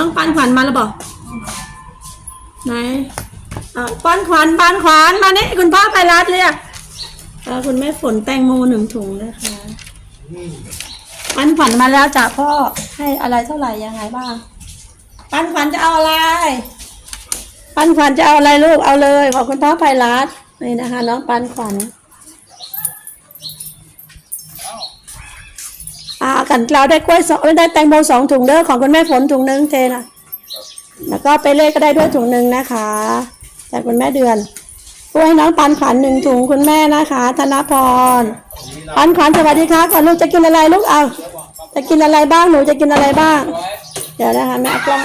น้องปันขวัญมาแล้วบอกไหนอะปันขวัญปันขวัญมานี่คุณพ่อไปรัดเรียอ่าคุณแม่ฝนแตงโมหนึ่งถุงนะคะปันขวัญมาแล้วจ้ะพ่อให้อะไรเท่าไหร่ยังไงบ้าง ปันขวัญจะเอาอะไร ปันขวัญจะเอาอะไรลูกเอาเลยขอบคุณพ่อไพรัตนี่นะคะ น้องปันขวัญ อ่ากันเราได้กล้วยสองได้แตงโมสองถุงเด้อของคุณแม่ฝนถุงหนึ่งเทนะแล้วก็ไปเล่ก็ได้ด้วยถุงหนึ่งนะคะจากคุณแม่เดือนกล้วยน้องปันขวัญหนึ่งถุงคุณแม่นะคะธนพรปันขวัญสวัสดีค่ะก่อนลูกจะกินอะไรลูกเอาจะกินอะไรบ้างหนูจะกินอะไรบ้าง เดี๋ยวนะคะแม่อากล้อง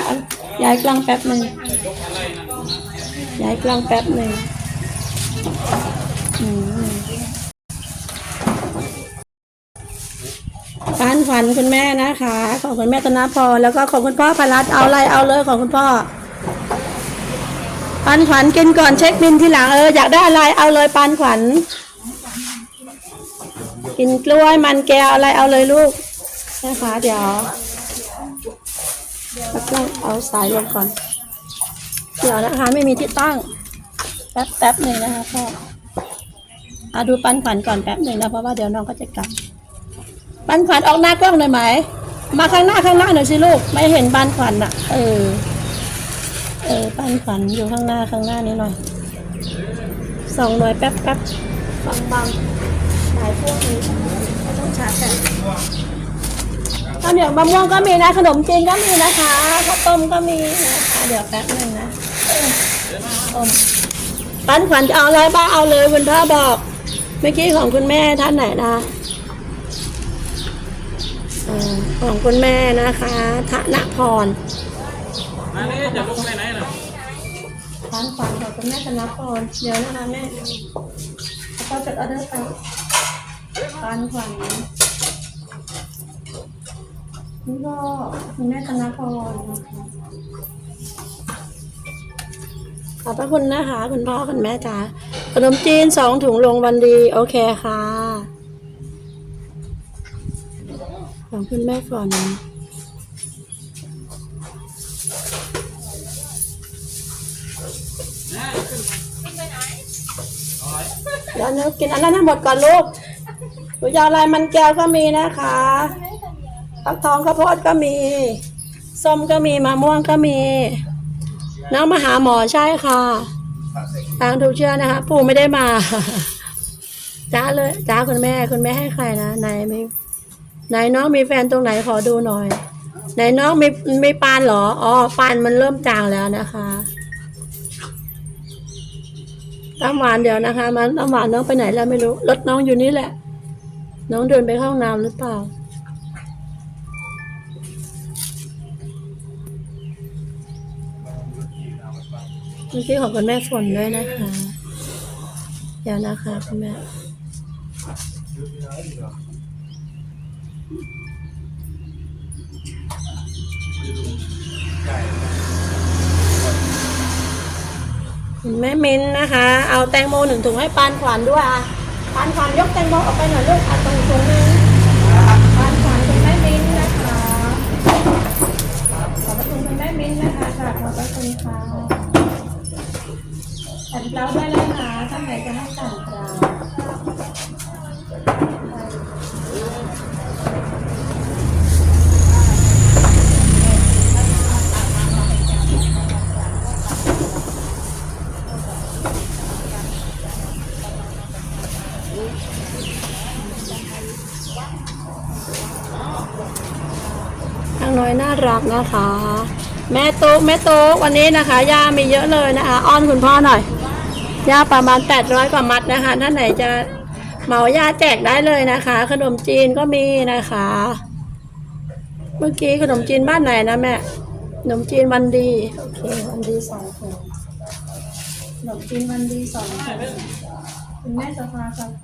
ย้ายกล้องแป๊บหนึ่งย้ายกล้องแป๊บหนึ่ง ปันขวัญคุณแม่นะคะ ของคุณแม่ธนพรแล้วก็ของคุณพ่อพลัดเอาอะไรเอาเลยของคุณพ่อปันขวัญกินก่อนเช็คบินทีหลังเอออยากได้อะไรเอาเลยปันขวัญกินกล้วยมันแก้วอะไรเอาเลยลูกนะคะเดี๋ยวแล้วก็เอาสายลงก่อน เดี๋ยวนะคะไม่มีที่ตั้ง แป๊บแป๊บหนึ่งนะคะพ่อเอาดูปันขวัญก่อนแป๊บหนึ่งนะเพราะว่าเดี๋ยวน้องก็จะกลับ ปันขวัญออกหน้ากล้องหน่อยไหม มาข้างหน้าข้างหน้าหน่อยสิลูก ไม่เห็นปันขวัญอะ เออ เออปันขวัญอยู่ข้างหน้าข้างหน้านี้หน่อยสองหน่วยแป๊บแป๊บบางบางหลายพวกนี้ไม่ต้องชาร์จกันข้าวเหนียวมะม่วงก็มีนะ ขนมจีนก็มีนะคะข้าวต้มก็มีนะคะเดี๋ยวแป๊บหนึ่งนะปันขวัญจะเอาอะไรบ้างเอาเลยคุณพ่อบอก เมื่อกี้ของคุณแม่ท่านไหนนะเอ่อ ของคุณแม่นะคะธนพรมานี่จะลุกไปไหนน่ะปันขวัญของคุณแม่ธนพรเดี๋ยวนะคะแม่แล้วก็จดออเดอร์ไปปันขวัญนี่ก็คุณแม่ธนพรนะคะขอบพระคุณนะคะ คุณพ่อคุณแม่จ๋าขนมจีนสองถุงลงวันดี โอเคค่ะ ของคุณแม่ฝนเดี๋ยวนะกินอันนั้นให้หมดก่อนลูกหนูจะเอาอะไรมันแก้วก็มีนะคะฟักทองข้าวโพดก็มี ส้มก็มีมะม่วงก็มี น้องมาหาหมอใช่ค่ะ ทางถูกเชื่อนะคะ ปู่ไม่ได้มาจ้าเลยจ้าคุณแม่คุณแม่ให้ใครนะไหนมี ไหนน้องมีแฟนตรงไหนขอดูหน่อย ไหนน้องไมีมีปานเหรอ อ๋อปานมันเริ่มจางแล้วนะคะน้ำหวานเดี๋ยวนะคะ มันน้ำหวานน้องไปไหนแล้วไม่รู้ รถน้องอยู่นี่แหละ น้องเดินไปเข้าห้องน้ำหรือเปล่า เมื่อกี้ของคุณแม่ฝนด้วยนะคะ เดี๋ยวนะคะคุณแม่ แม่มิ้นนะคะ เอาแตงโมหนึ่งถุงให้ปานขวัญด้วยอะปานขวัญยกแตงโมออกไปหน่อยลูกอะตรงถุงนึงปานขวัญคุณแม่มิ้นนะคะขอบคุณคุณแม่มิ้นนะคะค่ะขอบระคุณค่ะสั่เราได้เลยค่ะท่านไหนจะให้สั่งเราทางน้อยน่า รักนะคะ แม่ตุ๊กแม่ตุ๊กวันนี้นะคะย่ามีเยอะเลยนะคะ อ้อนคุณพ่อหน่อยย่าประมาณแปดร้อยกว่ามัดนะคะท่านไหนจะเหมาย่าแจกได้เลยนะคะ ขนมจีนก็มีนะคะ เมื่อกี้ขนมจีนบ้านไหนนะแม่ขนมจีนวันดีโอเควันดีสองถุงขนมจีนวันดีสองถุงคุณแม่สภากาแฟ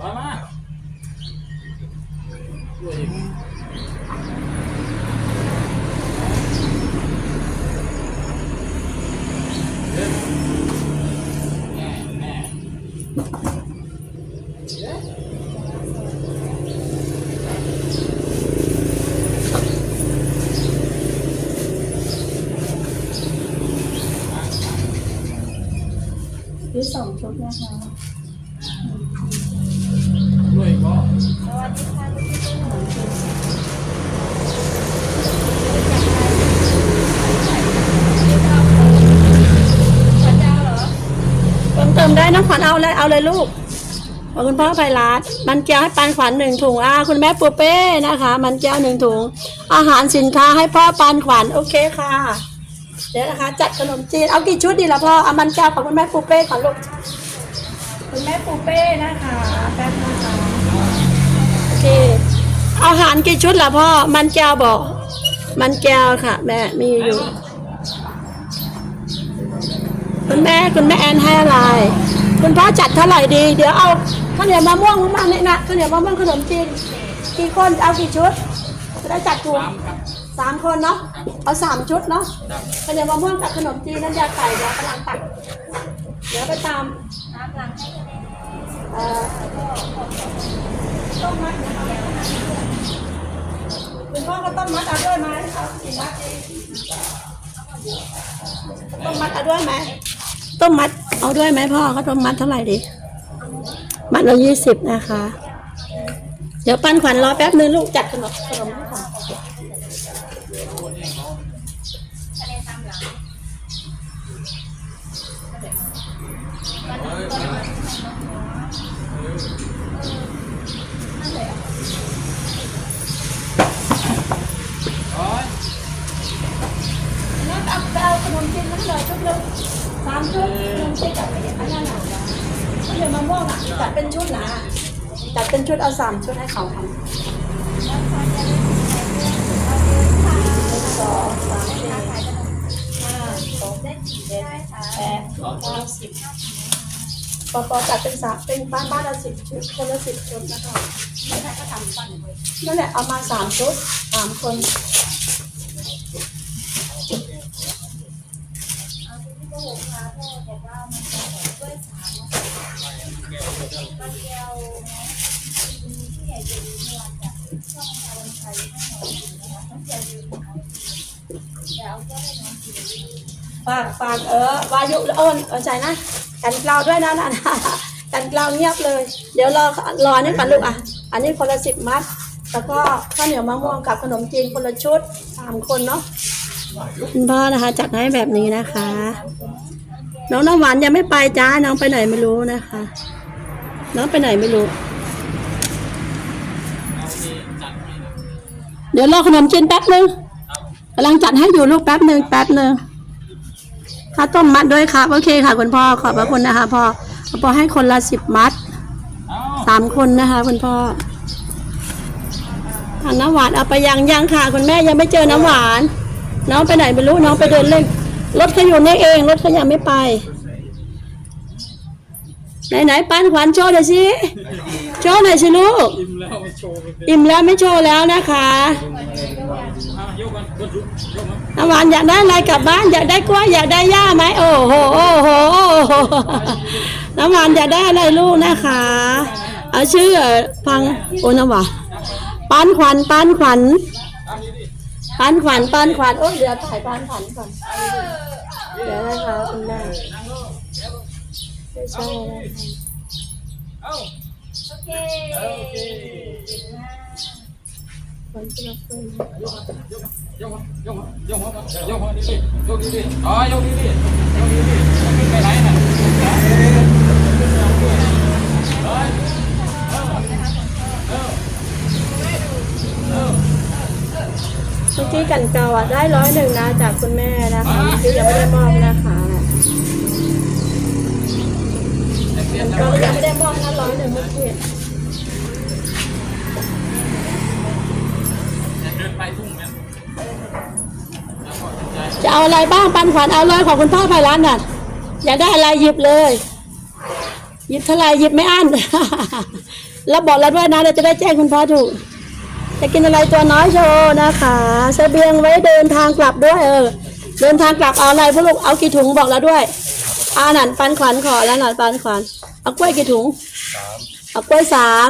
ร้อยมาด้วยอีกเดินแน่แน่ ที่สองชุดนะคะ ด้วยก็ เติมเติมได้น้องขวัญ เอาเลยเอาเลยลูกขอบคุณพ่อไพรัตมันแก้วให้ปันขวัญหนึ่งถุงอ่าคุณแม่ปูเป้นะคะ มันแก้วหนึ่งถุง อาหารสินค้าให้พ่อปันขวัญโอเคค่ะ เดี๋ยวนะคะ จัดขนมจีนเอากี่ชุดดีละพ่อเอามันแก้วของคุณแม่ปูเป้ขอลูกคุณแม่ปูเป้นะคะแป๊บนะคะโอเคเอาอาหารกี่ชุดละพ่อ มันแก้วบอก มันแก้วค่ะ แม่มีอยู่ คุณแม่คุณแม่แอนให้อะไร คุณพ่อจัดเท่าไหร่ดี เดี๋ยวเอาข้าวเหนียวมะม่วงมาเนี่ยนะข้าวเหนียวมะม่วงขนมจีนกี่คนเอากี่ชุดจะได้จัดถูกสามครับสามคนเนาะเอาสามชุดเนาะครับข้าวเหนียวมะม่วงกับขนมจีนน้ำยาไก่เดี๋ยวกำลังตักเดี๋ยวไปตามเอ่อต้มมัดนะคะคุณพ่อก็ต้มมัดเอาด้วยไหมเอากี่มัดดีต้มมัดเอาด้วยไหมต้มมัด เอาด้วยไหมพ่อเขาต้มมัดเท่าไหร่ดิ มัดละยี่สิบนะคะ เดี๋ยวปันขวัญรอแป๊บนึงลูกจัดขนมขนมให้ก่อน ร้อย นั่นเอาเอาขนมจีนนั่นเลยชุดหนึงสามชุดขนมจีนจัดไปอันนั้นหนาข้าวเหนียวมะม่วงอะจัดเป็นชุดหนาจัดเป็น ชุดเอาสามชุดให้เขาทำสองสามสี่ห้าหกเจ็ดแปดเก้าสิบปอปอจัดเป็นสามเป็นบ้านบ้านละสิบชุดคนละสิบชุดนะคะนั่นแหละเอามาสามชุดสามคน ฝากฝากเออวายุเอิญเออใจนะกันกล่าวด้วยนะนะกันกล่าวเงียบเลย เดี๋ยวรอรอนี่ก่อนลูกอะ อันนี้คนละสิบมัด แล้วก็ข้าวเหนียวมะม่วงกับขนมจีนคนละชุดสามคนเนาะคุณพ่อนะคะจัดให้แบบนี้นะคะ น้องน้ำหวานยังไม่ไปจ้าน้องไปไหนไม่รู้นะคะ น้องไปไหนไม่รู้เอานี่จัดให้นะเดี๋ยวรอขนมจีนแป๊บนึงกำลังจัดให้อยู่ลูกแป๊บนึงแป๊บนึง ข้าวต้มมัดด้วยครับ โอเคค่ะ คุณพ่อขอบพระคุณนะคะพ่อพ่อให้คนละสิบมัดสามคนนะคะ คุณพ่อทางน้ำหวานเอาไปยังยังค่ะ คุณแม่ยังไม่เจอน้ำหวาน น้องไปไหนไม่รู้น้องไปเดินเล่นรถเขาอยู่นี่เองรถเขายังไม่ไป ไหนไหนปันขวัญโชว์หน่อยสิ โชว์หน่อยสิลูก อิ่มแล้วมาโชว์กันเต็มอิ่มแล้วไม่โชว์แล้วนะคะอะยกกันยกยกมาน้ำหวานอยากได้อะไรกลับบ้านอยากได้กล้วยอยากได้หญ้าไหมโอ้โหโอ้โหโอ้โหน้ำหวานอยากได้อะไรลูกนะคะเอาชื่อฟังโอ้น้ำหวานปันขวัญปันขวัญตามนี้ดิปันขวัญปันขวัญโอ้เดี๋ยวถ่ายปันขวัญก่อนเดี๋ยวนะคะคุณแม่นั่งลงไม่ใช่นะคะ เอาโอ เคคนที่เราคุยยกยกยกยกดีดียกดีดีอ๋อยกดีดียกดีดีขึ้นไปไหนน่ะเมื่อกี้กันเกาอะได้ร้อยหนึ่งนะจากคุณแม่นะคะที่ยังไม่ได้มอบนะคะเปลี่ยนเรายังไม่ได้มอบนะร้อยหนึ่งเมื่อกี้ จะเอาอะไรบ้างปันขวัญเอาเลยของคุณพ่อไพรัตน์น่ะ อยากได้อะไรหยิบเลย หยิบเท่าไหรหยิบไม่อั้น แล้วบอกแล้วด้วยนะเราจะได้แจ้งคุณพ่อถูก จะกินอะไรตัวน้อยโชว์นะคะเสบียงไว้เดินทางกลับด้วยเออ เดินทางกลับเอาอะไรพวกลูกเอากี่ถุงบอกแล้วด้วยอาหนันปันขวัญขอแล้วหนันปันขวัญเอากล้วยกี่ถุงเอากล้วยสาม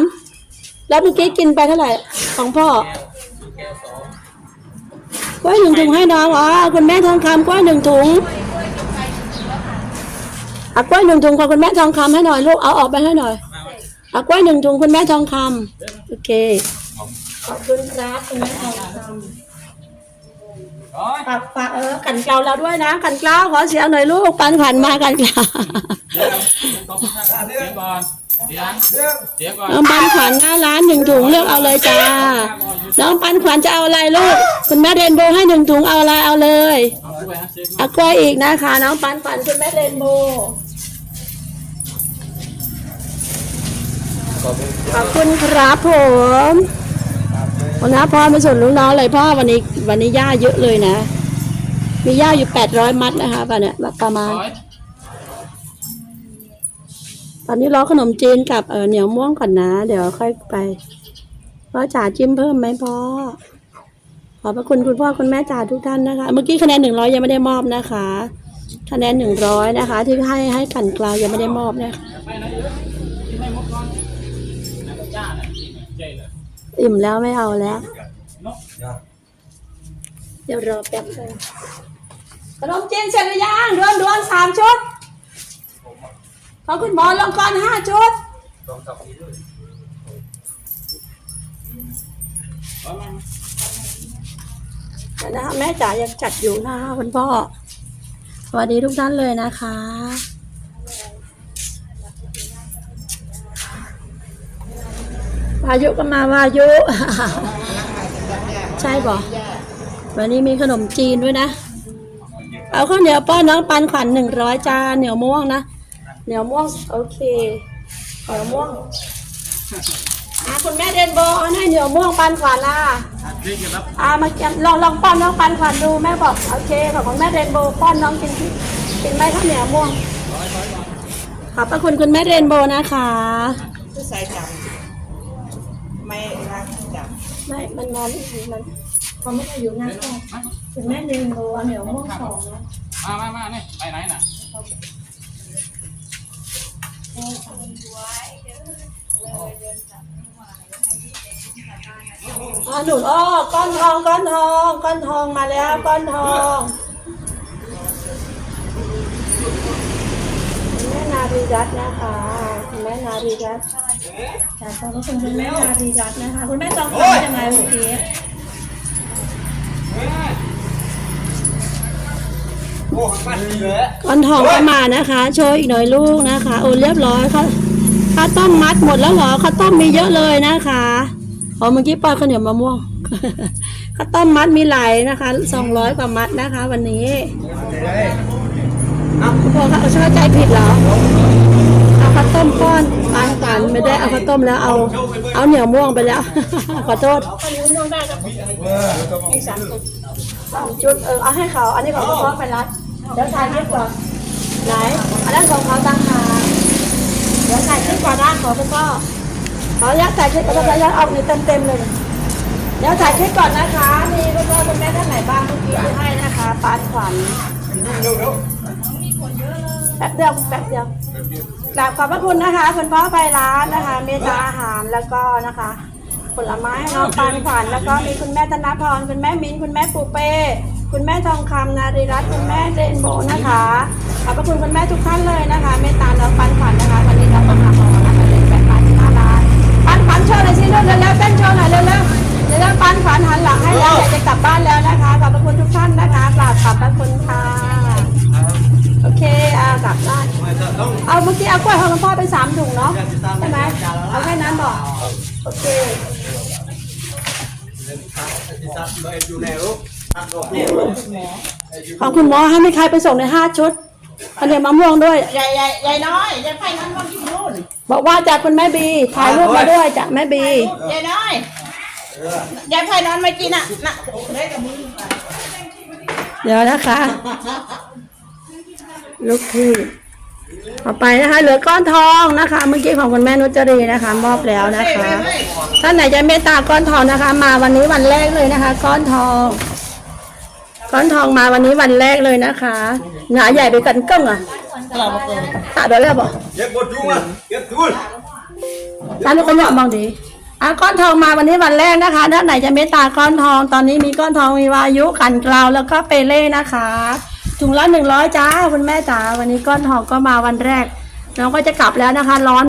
แล้วเมื่อกี้กินไปเท่าไหร่ของพ่อ ล้วยหนึ่งถุงให้น้องอ๋อคุณแม่ทองคำกล้วยหนึ่งถุงเอากล้วยหนึ่งถุงของคุณแม่ทองคำให้หน่อยลูกเอาออกไปให้หน่อยเอากล้วยหนึ่งถุงคุณแม่ทองคำโอเคขอบคุณครับคุณแม่ทองคำร้อยฝากฝากเออกันเกลาเราด้วยนะกันเกลาขอเสียงหน่อยลูกปันขวัญมากันเกลาเสียงก่อ นเสียงเสียงก่อนน้องปันขวัญหน้าร้านหนึ่งถุงเลือกเอาเลยจ้า น้องปันขวัญจะเอาอะไรลูก คุณแม่เรนโบว์ให้หนึ่งถุงเอาอะไรเอาเลยเอาด้วยฮะเสียงเอากล้วยอีกนะคะ น้องปันขวัญคุณแม่เรนโบว์ขอบคุณครับผมวันนี้พ่อไม่สนลูกน้องเลยพ่อวันนี้วันนี้ย่าเยอะเลยนะ มีย่าอยู่แปดร้อยมัดนะคะป่ะเนี่ยประมาณร้อย ตอนนี้รอขนมจีนกับเออเหนียวม่วงก่อนนะ เดี๋ยวค่อยไปพ่อจ๋าจิ้มเพิ่มไหมพ่อขอบพระคุณคุณพ่อคุณแม่จ๋าทุกท่านนะคะ เมื่อกี้คะแนนหนึ่งร้อยยังไม่ได้มอบนะคะ คะแนนหนึ่งร้อยนะคะ ที่ให้ให้กันกลาวยังไม่ได้มอบนะคะไปไหนเยอะกินไม่หมดก่อนนะจ้าน่ะกินใจเลยอิ่มแล้วไม่เอาแล้วเดี๋ยวรอแป๊บนึงขนมจีนเสร็จหรือยังดวนดวนสามชุด ของคุณหมอลงกรณ์ห้าชุดร้อยมาเดี๋ยวนะคะแม่จ๋ายังจัดอยู่นะคะคุณพ่อ สวัสดีทุกท่านเลยนะคะ วายุก็มาวายุ ใช่ป่ะวันนี้มีขนมจีนด้วยนะ เอาข้าวเหนียวป้อนน้องปันขวัญหนึ่งร้อยจานเหนียวม่วงนะ เหนียวม่วงโอเคเหนียวม่วงอะคุณแม่เดนโบเอาให้เหนียวม่วงปันขวัญล่ะเรียกกันรับอามาเก็บลองลองป้อนน้องปันขวัญดูแม่บอกโอเคขอบคุณแม่เรนโบว์ป้อนน้องกินที่กินไหมข้าวเหนียวม่วงขอบพระคุณคุณแม่เรนโบว์นะคะผู้ชายจำไม่รักจไม่มันนอนอยู่มันเขาไม่ได้อยู่งานพ่อคุณแม่เรนโบว์เอาเหนียวม่วงสองนะมามามาเนี่ยไปไหนน่ะ อ๋อหนุนอ้อก้อนทองก้อนทองก้อนทองมาแล้วก้อนทองคุณแม่นารีรัตน์นะคะคุณแม่นารีรัตน์ขอบคุณคุณแม่นารีรัตน์นะคะ คุณแม่จองคิวยังไงเมื่อกี้ ก้อนทองก็มานะคะ โชว์อีกหน่อยลูกนะคะ โอ้เรียบร้อยค่ะข้าวต้มมัดหมดแล้วเหรอข้าวต้มมีเยอะเลยนะคะอ๋อเมื่อกี้ปลาข้าวเหนียวมะม่วงข้าวต้มมัดมีหลายนะคะสองร้อยกว่ามัดนะคะ วันนี้เอาพอค่ะเข้าใจผิดเหรอเอาข้าวต้มก้อนปานฝันไม่ได้เอาข้าวต้มแล้วเอา เอาเหนียวม่วงไปแล้วขอโทษสองจุดเออเอาให้เขา อันนี้ของพ่อไปรัด เดี๋ยวถ่ายคลิปก่อนไหนอันนั้นของเขาต่างหากเดี๋ยวถ่ายคลิปก่อนนะขอคุณพ่อขออนุญาตถ่ายคลิปก่อนแล้วออกในเต็มเต็มๆเลยเดี๋ยวถ่ายคลิปก่อนนะคะมีคุณพ่อคุณแม่ท่านไหนบ้างเมื่อกี้ที่ให้นะคะปานขวัญแป๊บเดียวแป๊บเดียวกราบขอบพระคุณนะคะคุณพ่อไปร้านนะคะ เมตตาอาหารแล้วก็นะคะผลไม้น้องปานขวัญแล้วก็มีคุณแม่ธนพรคุณแม่มิ้นคุณแม่ปูเป้ คุณแม่ทองคำนารีรัตน์คุณแม่เรนโบว์นะคะ ขอบพระคุณคุณแม่ทุกท่านเลยนะคะเมตตาน้องปานขวัญนะคะ วันนี้เรามาทำของนะคะเป็นแบบร้านห้าร้านปานขวัญโชว์หน่อยสิเร็วๆเร็วๆเต้นโชว์หน่อยเร็วๆเร็วๆปานขวัญหันหลังให้แล้วอยากจะกลับบ้านแล้วนะคะ ขอบพระคุณทุกท่านนะคะกราบขอบพระคุณค่ะโอเคอ่ากลับบ้านเอาเมื่อกี้เอากล้วยของคุณพ่อไปสามถุงเนาะใช่ไหมเอาแค่นั้นบอกโอเค ของคุณหมอให้ไม่ใครไปส่งในห้าชุดอันเดียวมะม่วงด้วยำใหญ่ใหญ่ใหญ่น้อยใหญ่ไฟนั้นมันที่นู่นบอกว่าจากคุณแม่บีถ่ายรูปมาด้วยจากแม่บีใหญ่น้อยใหญ่ไฟนั้นไม่กินอะน่ะได้กับมือเดี๋ยวนะคะ ลูกพี่ต่อไปนะคะ เหลือก้อนทองนะคะ เมื่อกี้ของคุณแม่นุจรีนะคะ มอบแล้วนะคะท่านไหนจะเมตตาก้อนทองนะคะ มาวันนี้วันแรกเลยนะคะ ก้อนทอง ก้อนทองมาวันนี้วันแรกเลยนะคะหงาใหญ่ไปกันเกิ้งอะเราบอกเออตาเดี๋ยวแล้วบอกเก็บบทจุ้งอะเก็บทุนท่านทุกคนบอกมองดีอะก้อนทองมาวันนี้วันแรกนะคะท่านไหนจะเมตตาก้อนทอง ตอนนี้มีก้อนทองมีวายุขันเกลาวแล้วก็เปเล่นะคะถุงละหนึ่งร้อยจ้าคุณแม่จ๋าวันนี้ก้อนทองก็มาวันแรกน้องก็จะกลับแล้วนะคะ ร้อน